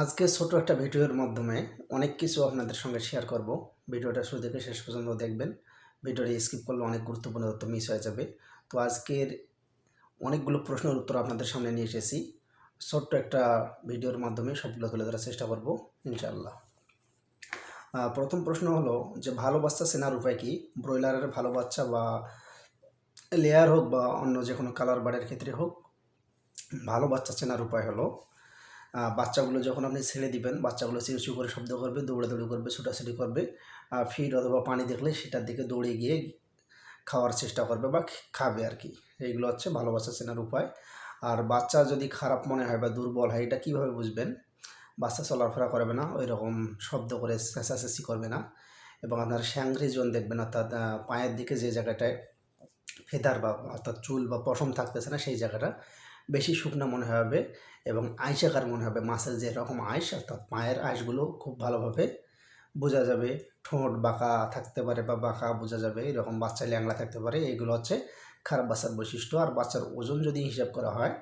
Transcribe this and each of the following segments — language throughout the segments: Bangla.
আজকে ছোট একটা ভিডিওর মাধ্যমে অনেক কিছু আপনাদের সঙ্গে শেয়ার করব। ভিডিওটা শুরু থেকে শেষ পর্যন্ত দেখবেন। ভিডিওটি স্কিপ করলে অনেক গুরুত্বপূর্ণ তথ্য মিস হয়ে যাবে। তো আজকের অনেকগুলো প্রশ্নের উত্তর আপনাদের সামনে নিয়ে এসেছি। ছোট্ট একটা ভিডিওর মাধ্যমে সবগুলো তুলে ধরার চেষ্টা করব ইনশাআল্লাহ। আহ, প্রথম প্রশ্ন হলো যে ভালো বাচ্চা চেনার উপায় কি? ব্রয়লারের ভালো বাচ্চা বা লেয়ার হোক বা অন্য যে কোনো কালার বাড়ির ক্ষেত্রে হোক ভালো বাচ্চা চেনার উপায় হলো বাচ্চাগুলো যখন আপনি ছেড়ে দিবেন, বাচ্চাগুলো চিউচু করে শব্দ করবে, দৌড়াদৌড়ি করবে, ছুটাছুটি করবে ফিড অথবা পানি দেখলে সেটার দিকে দৌড়ে গিয়ে খাওয়ার চেষ্টা করবে বা খাবে আর কি। এইগুলো হচ্ছে ভালো বাচ্চা চেনার উপায়। আর বাচ্চা যদি খারাপ মনে হয় বা দুর্বল হয়, এটা কীভাবে বুঝবেন? বাচ্চা চলাফেরা করবে না ওই রকম শব্দ করে চেঁচাচেঁচি করবে না এবং আপনার স্যাংরি জোন দেখবেন, অর্থাৎ পায়ের দিকে যে জায়গাটায় ফেদার বা, অর্থাৎ চুল বা পশম থাকতেছে না, সেই জায়গাটা বেশি শুকনো মনে হবে এবং আইসাকার মনে হবে। মাছের যে রকম আইস, অর্থাৎ পায়ের আইসগুলো খুব ভালোভাবে বোঝা যাবে। ঠোঁট বাঁকা থাকতে পারে বা বাঁকা বোঝা যাবে, এরকম বাচ্চা ল্যাংলা থাকতে পারে। এগুলো হচ্ছে খারাপ বাচ্চার বৈশিষ্ট্য। আর বাচ্চার ওজন যদি হিসাব করা হয়,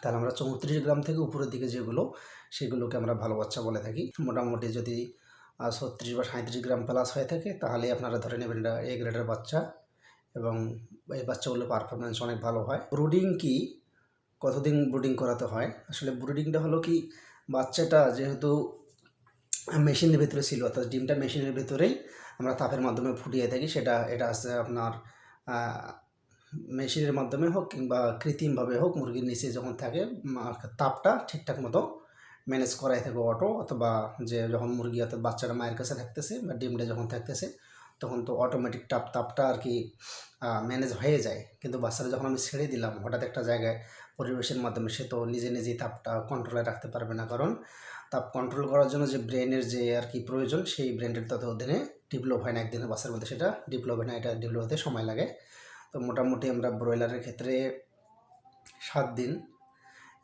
তাহলে আমরা চৌত্রিশ গ্রাম থেকে উপরের দিকে যেগুলো, সেগুলোকে আমরা ভালো বাচ্চা বলে থাকি। মোটামুটি যদি ছত্রিশ বা সাঁত্রিশ গ্রাম প্লাস হয়ে থাকে তাহলে আপনারা ধরে নেবেন এ গ্রেডের বাচ্চা এবং এই বাচ্চাগুলোর পারফরমেন্স অনেক ভালো হয়। ব্রুডিং কি? কতদিন ব্রুডিং করাতে হয়? আসলে ব্রুডিংটা হলো কি, বাচ্চাটা যেহেতু মেশিনের ভিতরে ছিল, অর্থাৎ ডিমটা মেশিনের ভেতরেই আমরা তাপের মাধ্যমে ফুটিয়ে থাকি, সেটা, এটা আছে আপনার মেশিনের মাধ্যমে হোক কিংবা কৃত্রিমভাবে হোক, মুরগির নিচে যখন থাকে তাপটা ঠিকঠাক মতো ম্যানেজ করাই থাকে অটো অথবা যে যখন মুরগি অর্থাৎ বাচ্চাটা মায়ের কাছে থাকতেছে বা ডিমটা যখন থাকতেছে তখন তো অটোমেটিক তাপ তাপটা আর কি ম্যানেজ হয়ে যায়। কিন্তু বাচ্চারা যখন আমি ছেড়ে দিলাম, হঠাৎ একটা জায়গায় পরিবেশের মাধ্যমে সে তো নিজে নিজেই তাপটা কন্ট্রোলে রাখতে পারবে না। কারণ তাপ কন্ট্রোল করার জন্য যে ব্রেনের যে আর কি প্রয়োজন, সেই ব্রেনের তত দিনে ডেভেলপ হয় না। একদিনের বাচ্চার মধ্যে সেটা ডেভেলপ হয় না, এটা ডেভেলপ হতে সময় লাগে। তো মোটামুটি আমরা ব্রয়লারের ক্ষেত্রে সাত দিন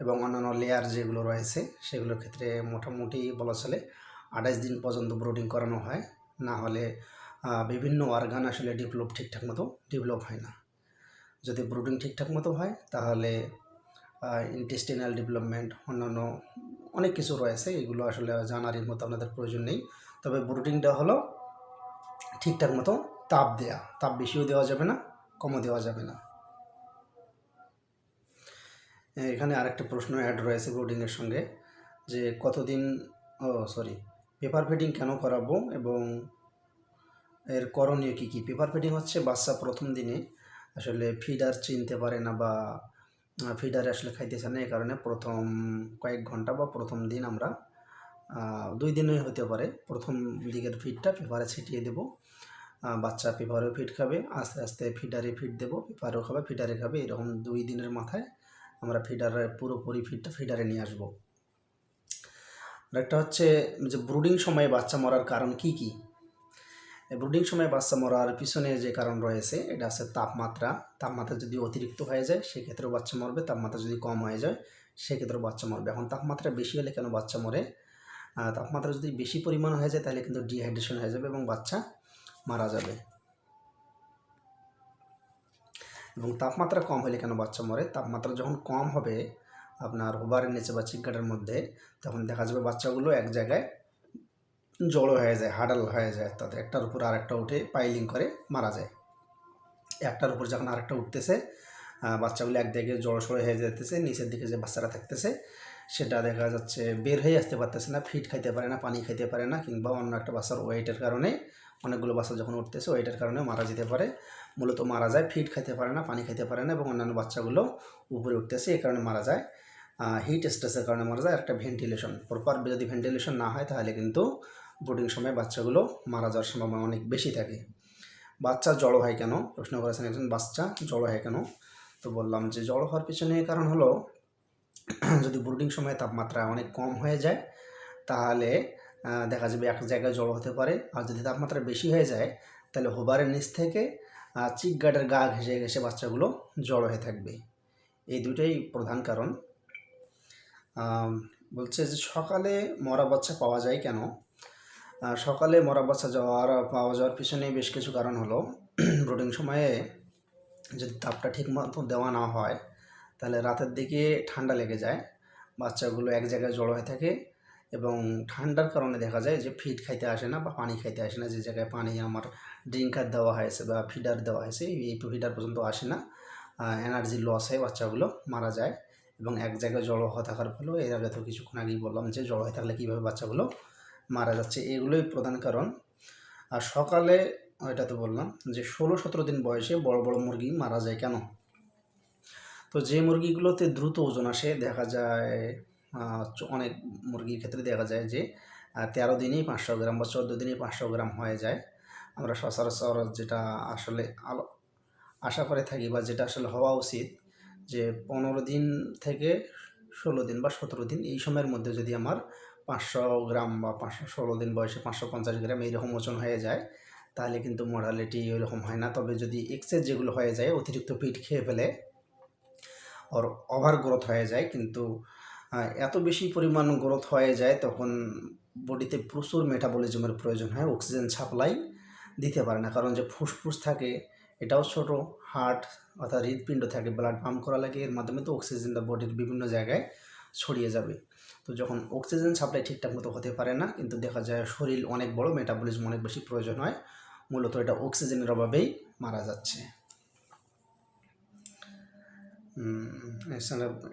এবং অন্যান্য লেয়ার যেগুলো রয়েছে, সেগুলোর ক্ষেত্রে মোটামুটি বলা চলে আঠাশ দিন পর্যন্ত ব্রোডিং করানো হয়। না হলে বিভিন্ন অর্গান আসলে ডেভেলপ ঠিকঠাক মতো ডেভেলপ হয় না। যদি ব্রুডিং ঠিকঠাক মতো হয়, তাহলে ইন্টেস্টিনাল ডেভেলপমেন্ট অন্যান্য অনেক কিছু রয়েছে, এগুলো আসলে জানারই মতো আপনাদের প্রয়োজন নেই। তবে ব্রুডিংটা হলো ঠিকঠাক মতো তাপ দেয়া। তাপ বেশিও দেওয়া যাবে না, কমও দেওয়া যাবে না। এখানে আরেকটা প্রশ্ন অ্যাড রয়েছে ব্রুডিংয়ের সঙ্গে, যে কতদিন, ও সরি পেপার ফিডিং কেন করাবো এবং এর করণীয় কী কী? পেপার ফিডিং হচ্ছে বাচ্চা প্রথম দিনে আসলে ফিডার চিনতে পারে না বা ফিডারে আসলে খাইতেছে না, এই কারণে প্রথম কয়েক ঘণ্টা বা প্রথম দিন আমরা দুই দিনই হতে পারে। প্রথম দিকের ফিডটা পেপারে ছিটিয়ে দেব। বাচ্চা পেপারেও ফিড খাবে, আস্তে আস্তে ফিডারে ফিড দেবো পেপারেও খাবে ফিডারে খাবে, এরকম দুই দিনের মাথায় আমরা ফিডারে পুরোপুরি ফিডটা ফিডারে নিয়ে আসব। আরেকটা হচ্ছে যে ব্রুডিং সময়ে বাচ্চা মরার কারণ কি কি? ব্রুডিং সময় বাচ্চা মরার পিছনে যে কারণ রয়েছে, এটা আছে তাপমাত্রা। তাপমাত্রা যদি অতিরিক্ত হয়ে যায়, সেক্ষেত্রেও বাচ্চা মরবে। তাপমাত্রা যদি কম হয়ে যায়, সেক্ষেত্রেও বাচ্চা মরবে। এখন তাপমাত্রা বেশি হলে কেন বাচ্চা মরে? তাপমাত্রা যদি বেশি পরিমাণ হয়ে যায়, তাহলে কিন্তু ডিহাইড্রেশন হয়ে যাবে এবং বাচ্চা মারা যাবে। এবং তাপমাত্রা কম হলে কেন বাচ্চা মরে? তাপমাত্রা যখন কম হবে, আপনার ওভারের নিচে বা চিকগাটের মধ্যে, তখন দেখা যাবে বাচ্চাগুলো এক জায়গায় জড়ো হয়ে যায় হাডাল হয়ে যায় অর্থাৎ একটার উপর আরেকটা উঠে পাইলিং করে মারা যায়। একটার উপর যখন আরেকটা উঠতেছে বাচ্চাগুলো এক দিকে জড়ো সড়ো হয়ে যেতেছে, নিচের দিকে যে বাচ্চারা থাকতেছে, সেটা দেখা যাচ্ছে বের হয়ে আসতে পারতেছে না ফিট খাইতে পারে না, পানি খাইতে পারে না, কিংবা অন্য একটা বাচ্চার ওয়েটের কারণে অনেকগুলো বাচ্চা যখন উঠতেছে ওয়েটের কারণে মারা যেতে পারে। মূলত মারা যায় ফিট খাইতে পারে না, পানি খাইতে পারে না এবং অন্যান্য বাচ্চাগুলো উপরে উঠতেছে এই কারণে মারা যায়। হিট স্ট্রেসের কারণে মারা যায়। একটা ভেন্টিলেশন প্রপার যদি ভেন্টিলেশন না হয়, তাহলে কিন্তু ব্রুডিং সময় বাচ্চাগুলো মারা যাওয়ার সম্ভাবনা অনেক বেশি থাকে। বাচ্চা জড়ো হয় কেন? প্রশ্ন করেছেন একজন বাচ্চা জড়ো হয় কেন? তো বললাম যে জড়ো হওয়ার পিছনে কারণ হলো, যদি ব্রুডিং সময় তাপমাত্রা অনেক কম হয়ে যায়, তাহলে দেখা যাবে এক জায়গায় জড়ো হতে পারে। আর যদি তাপমাত্রা বেশি হয়ে যায়, তাহলে হোবারের নিচ থেকে চিক গার্ডের গা ঘেসে ঘেসে বাচ্চাগুলো জড়ো হয়ে থাকবে। এই দুটোই প্রধান কারণ। বলছে যে সকালে মরা বাচ্চা পাওয়া যায় কেন? সকালে মরা বাচ্চা যাওয়ার, পাওয়া যাওয়ার পিছনে বেশ কিছু কারণ হলো। ব্রুডিং সময়ে যদি তাপটা ঠিক মতো দেওয়া না হয়, তাহলে রাতের দিকে ঠান্ডা লেগে যায়, বাচ্চাগুলো এক জায়গায় জড়ো হয়ে থাকে এবং ঠান্ডার কারণে দেখা যায় যে ফিড খাইতে আসে না বা পানি খাইতে আসে না, যে জায়গায় পানি আমার ড্রিঙ্কার দেওয়া হয়েছে বা ফিডার দেওয়া হয়েছে, এই ফিডার পর্যন্ত আসে না। এনার্জি লস হয় বাচ্চাগুলো মারা যায় এবং এক জায়গায় জড়ো হওয়া থাকার ফলেও এর আগে তো কিছুক্ষণ আগেই বললাম যে জড়ো হয়ে থাকলে কীভাবে বাচ্চাগুলো মারা যাচ্ছে, এগুলোই প্রধান কারণ। আর সকালে, এটা তো বললাম, যে ষোলো সতেরো দিন বয়সে বড় বড় মুরগি মারা যায় কেন? তো যে মুরগিগুলোতে দ্রুত ওজন আসে, দেখা যায় অনেক মুরগির ক্ষেত্রে দেখা যায় যে তেরো দিনেই পাঁচশো গ্রাম বা চোদ্দ দিনেই পাঁচশো গ্রাম হয়ে যায়। আমরা সচরাচর যেটা আসলে আলো, আশা করে থাকি বা যেটা আসলে হওয়া উচিত, যে পনেরো দিন থেকে ষোলো দিন বা সতেরো দিন এই সময়ের মধ্যে যদি আমার পাঁচশো গ্রাম বা পাঁচশো ষোলো দিন বয়সে পাঁচশো পঞ্চাশ গ্রাম এইরকম ওজন হয়ে যায়, তাহলে কিন্তু মর্টালিটি ওইরকম হয় না। তবে যদি এক্সেস যেগুলো হয়ে যায়, অতিরিক্ত পিঠ খেয়ে ফেলে ওর ওভার গ্রোথ হয়ে যায়, কিন্তু এত বেশি পরিমাণ গ্রোথ হয়ে যায়, তখন বডিতে প্রচুর মেটাবলিজমের প্রয়োজন হয় অক্সিজেন সাপ্লাই দিতে পারে না। কারণ যে ফুসফুস থাকে, এটাও ছোট হার্ট অর্থাৎ হৃদপিণ্ড থাকে ব্লাড পাম্প করা লাগে, এর মাধ্যমে তো অক্সিজেনটা বডির বিভিন্ন জায়গায় ছড়িয়ে যাবে। তো যখন অক্সিজেন সাপ্লাই ঠিকঠাক মতো হতে পারে না, কিন্তু দেখা যায় শরীর অনেক বড় মেটাবলিজম অনেক বেশি প্রয়োজন হয়, মূলত এটা অক্সিজেনের অভাবেই মারা যাচ্ছে।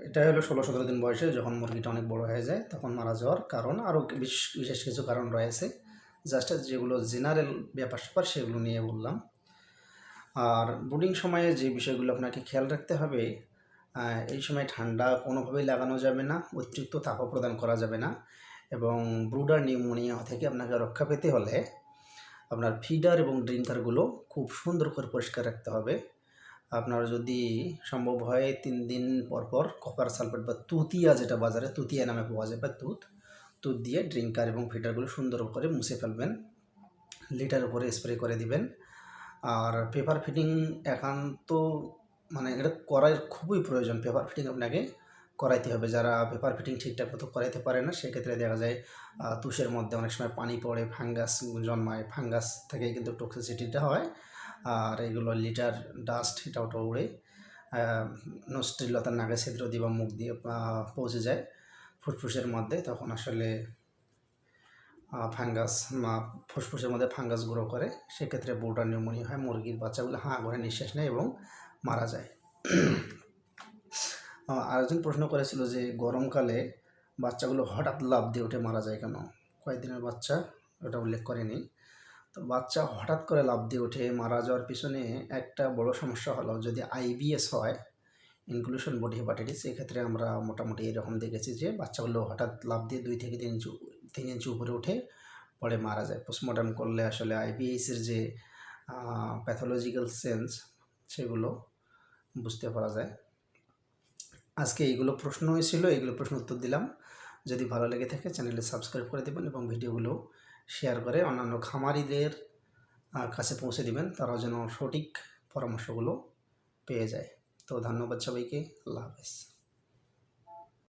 এটা হলো ষোলো সতেরো দিন বয়সে যখন মুরগিটা অনেক বড় হয়ে যায়, তখন মারা যাওয়ার কারণ। আরও বিশেষ কিছু কারণ রয়েছে। জাস্ট যেগুলো জেনারেল ব্যাপার স্যাপার সেগুলো নিয়ে বললাম। আর ব্রুডিং সময়ে যে বিষয়গুলো আপনাকে খেয়াল রাখতে হবে এই সময় ঠান্ডা কোনোভাবেই লাগানো যাবে না, অতিরিক্ত তাপ প্রদান করা যাবে না এবং ব্রুডার নিউমোনিয়া থেকে আপনাকে রক্ষা পেতে হলে আপনার ফিডার এবং ড্রিঙ্কারগুলো খুব সুন্দর করে পরিষ্কার রাখতে হবে। আপনার যদি সম্ভব হয় তিন দিন পর পর কপার সালফেট বা তুতিয়া যেটা বাজারে, তুতিয়া নামে পাওয়া যায় বা তুত তুত দিয়ে ড্রিঙ্কার এবং ফিডারগুলো সুন্দর করে মুছে ফেলবেন। লিটার উপরে স্প্রে করে দিবেন। আর পেপার ফিটিং একান্ত মানে এটা করার খুবই প্রয়োজন পেপার ফিটিং আপনাকে করাইতে হবে। যারা পেপার ফিটিং ঠিকঠাক মতো করাইতে পারে না, সেক্ষেত্রে দেখা যায় তুষের মধ্যে অনেক সময় পানি পড়ে ফাঙ্গাস জন্মায় ফাঙ্গাস থেকে কিন্তু টক্সিসিটিটা হয়। আর এগুলো লিটার ডাস্ট এটা ওটা উড়ে নষ্টিলতার নাগে ছিদ্র দিয়ে বা মুখ দিয়ে পৌঁছে যায় ফুসফুসের মধ্যে। তখন আসলে ফাঙ্গাস ফুসফুসের মধ্যে ফাঙ্গাস গ্রো করে। সেক্ষেত্রে বোর্ডার নিউমোনিয়া হয়, মুরগির বাচ্চাগুলো হাঁ করে নিঃশ্বাস নেয় এবং মারা যায়। আরেকজন প্রশ্ন করেছিল যে গরমকালে বাচ্চাগুলো হঠাৎ লাভ দিয়ে উঠে মারা যায় কেন? কয়েকদিনের বাচ্চা ওটা উল্লেখ করেনি। তো বাচ্চা হঠাৎ করে লাভ দিয়ে উঠে মারা যাওয়ার পিছনে একটা বড় সমস্যা হলো, যদি আইবিএস হয় ইনক্লুশন বডি হেপাটাইটিস এক্ষেত্রে আমরা মোটামুটি এরকম দেখেছি যে বাচ্চাগুলো হঠাৎ লাভ দিয়ে দুই থেকে তিন ইঞ্চি তিন ইঞ্চি উপরে উঠে পরে মারা যায়। পোস্টমর্টম করলে আসলে আইবিএসের যে প্যাথোলজিক্যাল সেন্স সেগুলো বুঝতে পারা যায়। আজকে এইগুলো প্রশ্ন হয়েছিল, এইগুলো প্রশ্ন উত্তর দিলাম। যদি ভালো লেগে থাকে চ্যানেলে সাবস্ক্রাইব করে দেবেন এবং ভিডিওগুলো শেয়ার করে অন্যান্য খামারিদের কাছে পৌঁছে দিবেন। তারাও যেন সঠিক পরামর্শগুলো পেয়ে যায়। তো ধন্যবাদ সবাইকে। আল্লাহ হাফেজ।